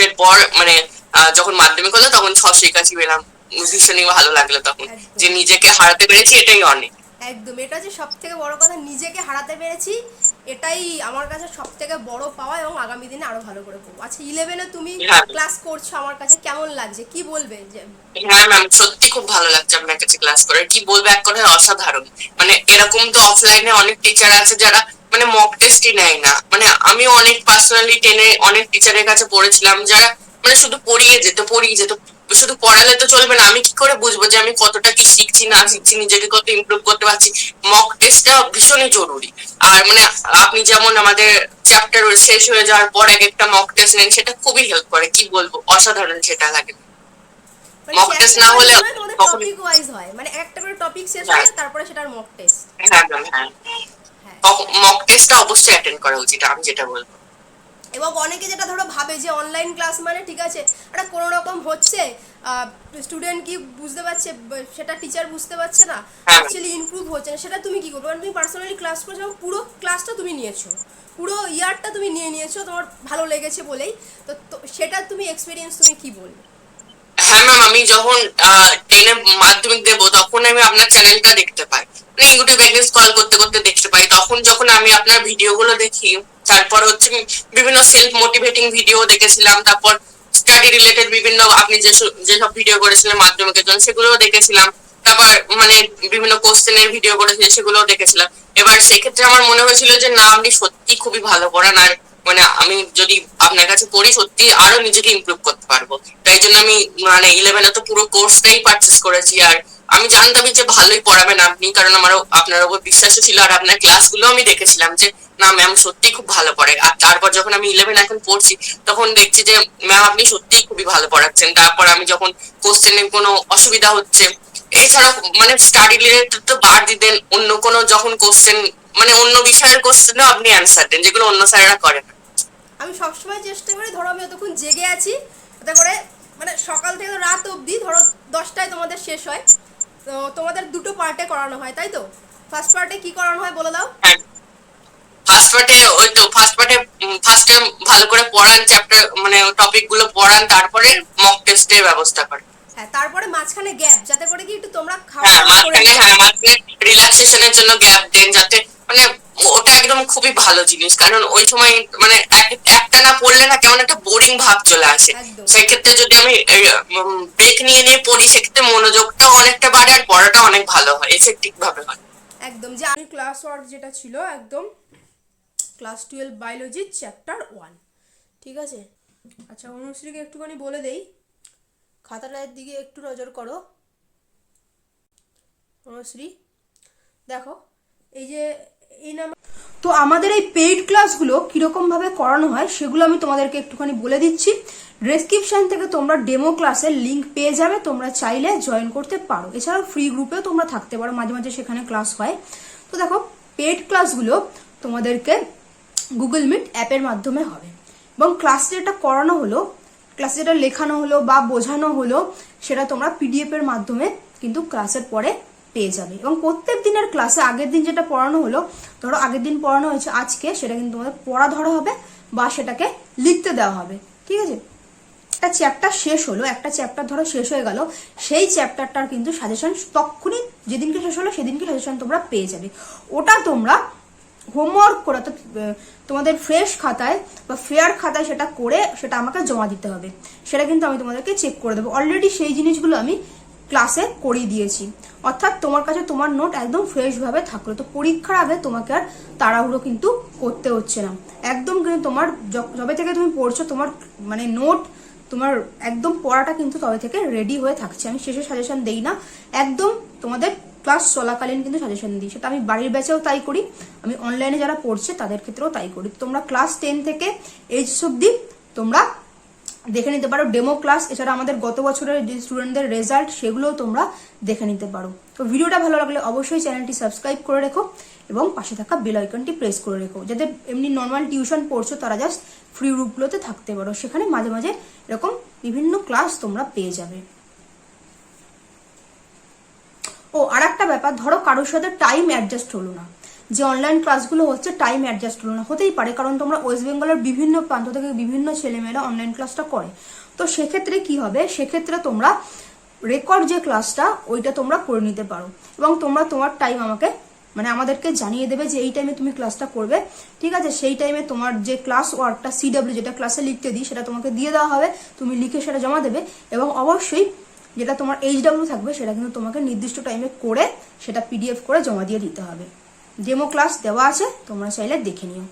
টেস্টের পর মানে যখন মাধ্যমিক হলো তখন ছশোর কাছে পেলাম। ভীষণই ভালো লাগল তখন। যে নিজেকে হারাতে পেরেছি এটাই অনেক। একদম। এটা যে সব থেকে বড় কথা নিজেকে হারাতে পেরেছি এটাই আমার কাছে সব থেকে বড় পাওয়া এবং আগামী দিনে আরও ভালো করে করব। আচ্ছা ইলেভেনে তুমি হ্যাঁ। ক্লাস করছ আমার কাছে কেমন লাগছে? কি বলবে হ্যাঁ ম্যাম সত্যি খুব ভালো লাগছে আপনার কাছে ক্লাস করে কি বলব এক কথায় অসাধারণ। মানে এরকম তো অফলাইনে অনেক টিচার আছে যারা মানে মক টেস্টই নেয় না। মানে আমি অনেক পার্সোনালি টেনে অনেক টিচারের কাছে পড়েছিলাম যারা মানে শুধু পড়িয়ে যেত পড়িয়ে যেত। শুধু পড়ালে তো চলবে না। আমি কি করে বুঝব যে আমি কতটা কি শিখছি না শিখছি নিজেকে কত ইমপ্রুভ করতে পারছি? মক টেস্টটা ভীষণই জরুরি। আর মানে আপনি যেমন আমাদের চ্যাপ্টার শেষ হয়ে যাওয়ার পর এক একটা মক টেস্ট নেন সেটা খুবই হেল্প করে। কি বলব? অসাধারণ সেটা লাগে। মানে Mock test না হলে টপিক ওয়াইজ হয়। মানে একটা করে টপিক শেষ হ্যাঁ। হয় তারপরে সেটার মক টেস্ট হ্যাঁ হ্যাঁ। মক টেস্টটা অবশ্যই অ্যাটেন্ড করা উচিত আমি যেটা বলব। এবং অনেকে যেটা ধরো ভাবে যে অনলাইন ক্লাস মানে ঠিক আছে একটা কোনো রকম হচ্ছে স্টুডেন্ট কি বুঝতে পারছে সেটা টিচার বুঝতে পারছে না। অ্যাকচুয়ালি ইমপ্রুভ হচ্ছে না সেটা তুমি কি করবে? মানে তুমি পার্সোনালি ক্লাস করছ এবং পুরো ক্লাসটা তুমি নিয়েছো পুরো ইয়ারটা তুমি নিয়ে নিয়েছো তোমার ভালো লেগেছে বলেই তো তো- সেটা তুমি এক্সপিরিয়েন্স তুমি কি বলবে? হ্যাঁ ম্যাম আমি যখন টেনে মাধ্যমিক দেবো তখন আমি আপনার চ্যানেলটা দেখতে পাই। ইউটিউব একদিন স্কল করতে করতে দেখতে পাই। তখন যখন আমি আপনার ভিডিওগুলো দেখি, তারপর হচ্ছে বিভিন্ন সেলফ মোটিভেটিং ভিডিও দেখেছিলাম, তারপর স্টাডি রিলেটেড বিভিন্ন আপনি যেসব ভিডিও করেছিলেন মাধ্যমিকের জন্য সেগুলোও দেখেছিলাম। তারপর মানে বিভিন্ন কোশ্চেনের ভিডিও করেছিলেন, সেগুলোও দেখেছিলাম। এবার সেক্ষেত্রে আমার মনে হয়েছিল যে, না, আপনি সত্যি খুবই ভালো পড়ান। আর মানে আমি যদি আপনার কাছে পড়ি, সত্যি আরও নিজেকে ইমপ্রুভ করতে পারব। তাই জন্য আমি মানে ইলেভেনে তো পুরো কোর্সটাই পারচেস করেছি। আর আমি জানতামই যে ভালোই পড়াবেন আপনি, কারণ আমারও, আপনার উপর বিশ্বাসও ছিল আর আপনার ক্লাসগুলো আমি দেখেছিলাম যে, না ম্যাম সত্যি খুব ভালো পড়ে। আর তারপর যখন আমি ইলেভেন এখন পড়ছি, তখন দেখছি যে ম্যাম আপনি সত্যি খুবই ভালো পড়াচ্ছেন। তারপর আমি যখন কোশ্চেনে কোনো অসুবিধা হচ্ছে, এছাড়া মানে স্টাডি রিলেটেড তো বাদ দিতেন, অন্য কোনো যখন কোশ্চেন মানে অন্য বিষয়ের কোশ্চেনও আপনি অ্যান্সার দেন, যেগুলো অন্য স্যাররা করেন না। আমি সবসময় চেষ্টা করি, ধরো আমি যতক্ষণ জেগে আছি তাতে করে মানে সকাল থেকে রাত অবধি, ধরো দশটায় তোমাদের শেষ হয়। তো তোমাদের দুটো পার্টে করানো হয় তাই তো? ফার্স্ট পার্টে কি করানো হয় বলে দাও? হ্যাঁ। ফার্স্ট পার্টে ওই তো ফার্স্ট পার্টে ফার্স্টে ভালো করে পড়ান চ্যাপ্টার মানে টপিকগুলো পড়ান তারপরে মক টেস্টের ব্যবস্থা করেন। হ্যাঁ তারপরে মাঝখানে গ্যাপ যাতে করে কি একটু তোমরা খাওয়া হ্যাঁ করে মাঝখানে হ্যাঁ মাঝখানে রিল্যাক্সেশনের জন্য গ্যাপ দেন যাতে মানে ওটা একদম খুবই ভালো জিনিস। কারণ ওই সময় মানে একটা না পড়লে না কেমন একটা বোরিং ভাব চলে আসে। সেক্ষেত্রে যদি আমি ব্রেক নিয়ে নিয়ে পড়ি সেক্ষেত্রে মনোযোগটা অনেকটা বাড়ে আর পড়াটা অনেক ভালো হয় এফেক্টিভ ভাবে হয়। একদম যে আমি ক্লাস ওয়ার্ক যেটা ছিল একদম class twelve biology chapter one ঠিক আছে? আচ্ছা অনুশ্রীকে একটুখানি বলে দেই। খাতাটার দিকে একটু নজর করো। অনুশ্রী দেখো এই যে এই নাম তো আমাদের এই পেইড ক্লাসগুলো কীরকমভাবে করানো হয় সেগুলো আমি তোমাদেরকে একটুখানি বলে দিচ্ছি। ডেসক্রিপশন থেকে তোমরা ডেমো ক্লাসের লিঙ্ক পেয়ে যাবে, তোমরা চাইলে জয়েন করতে পারো। এছাড়াও ফ্রি গ্রুপেও তোমরা থাকতে পারো, মাঝে মাঝে সেখানে ক্লাস হয়। তো দেখো পেইড ক্লাসগুলো তোমাদেরকে গুগল মিট অ্যাপের মাধ্যমে হবে। এবং ক্লাস যেটা করানো হলো ক্লাসে যেটা লেখানো হলো বা বোঝানো হলো, সেটা তোমরা পিডিএফ এর মাধ্যমে কিন্তু ক্লাসের পরে পেয়ে যাবে। এবং প্রত্যেক দিনের ক্লাসে আগের দিন যেটা পড়ানো হলো, ধরো আগের দিন পড়ানো হয়েছে আজকে, সেটা কিন্তু তোমাদের পড়া ধরা হবে বা সেটাকে লিখতে দেওয়া হবে। ঠিক আছে? একটা চ্যাপ্টার শেষ হলো, একটা চ্যাপ্টার ধরো শেষ হয়ে গেল, সেই চ্যাপ্টারটার কিন্তু সাজেশন তখনই যেদিনকে শেষ হলো, সেদিনকে সাজেশন তোমরা পেয়ে যাবে। ওটা তোমরা হোমওয়ার্ক করে, অর্থাৎ তোমাদের ফ্রেশ খাতায় বা ফেয়ার খাতায় সেটা করে, সেটা আমাকে জমা দিতে হবে। সেটা কিন্তু আমি তোমাদেরকে চেক করে দেবো। অলরেডি সেই জিনিসগুলো আমি ক্লাসে করিয়ে দিয়েছি। অর্থাৎ তোমার কাছে তোমার নোট একদম ফ্রেশভাবে থাকল। তো পরীক্ষার আগে তোমাকে আর তাড়াহুড়ো কিন্তু করতে হচ্ছে না। একদম কিন্তু তোমার যবে থেকে তুমি পড়ছো, তোমার মানে নোট তোমার একদম পড়াটা কিন্তু তবে থেকে রেডি হয়ে থাকছে। আমি শেষে সাজেশন দেই না। একদম তোমাদের ক্লাস চলাকালীন কিন্তু সাজেশন দিই। সেটা আমি বাড়ির ব্যাচেও তাই করি। আমি অনলাইনে যারা পড়ছে, তাদের ক্ষেত্রেও তাই করি। তোমরা ক্লাস টেন থেকে এইচ অব্দি তোমরা দেখে নিতে পারো। ডেমো ক্লাস এছাড়া আমাদের গত বছরের যে স্টুডেন্টদের রেজাল্ট সেগুলোও তোমরা দেখে নিতে পারো। তো ভিডিওটা ভালো লাগলে অবশ্যই চ্যানেলটি সাবস্ক্রাইব করে রেখো এবং পাশে থাকা বেল আইকনটি প্রেস করে রেখো। যাদের এমনি নর্মাল টিউশন পড়ছো, তারা জাস্ট ফ্রি গ্রুপগুলোতে থাকতে পারো। সেখানে মাঝে মাঝে এরকম বিভিন্ন ক্লাস তোমরা পেয়ে যাবে। ও আর একটা ব্যাপার, ধরো কারোর সাথে টাইম অ্যাডজাস্ট হলো না। যে অনলাইন ক্লাসগুলো হচ্ছে টাইম অ্যাডজাস্ট হলো না। হতেই পারে, কারণ তোমরা ওয়েস্ট বেঙ্গলের বিভিন্ন প্রান্ত থেকে বিভিন্ন ছেলেমেয়েরা অনলাইন ক্লাসটা করে। তো সেক্ষেত্রে কি হবে? সেক্ষেত্রে তোমরা রেকর্ড যে ক্লাসটা ওইটা তোমরা করে নিতে পারো। এবং তোমরা তোমার টাইম আমাকে মানে আমাদেরকে জানিয়ে দেবে যে এই টাইমে তুমি ক্লাসটা করবে। ঠিক আছে? সেই টাইমে তোমার যে ক্লাস ওয়ার্কটা সিডাব্লিউ যেটা ক্লাসে লিখতে দিই, সেটা তোমাকে দিয়ে দেওয়া হবে। তুমি লিখে সেটা জমা দেবে এবং অবশ্যই যেটা তোমার এইচডাব্লিউ থাকবে, সেটা কিন্তু তোমাকে নির্দিষ্ট টাইমে করে সেটা পিডিএফ করে জমা দিয়ে দিতে হবে। ডেমো ক্লাস দেওয়া আছে তোমরা চাইলে দেখে নিও।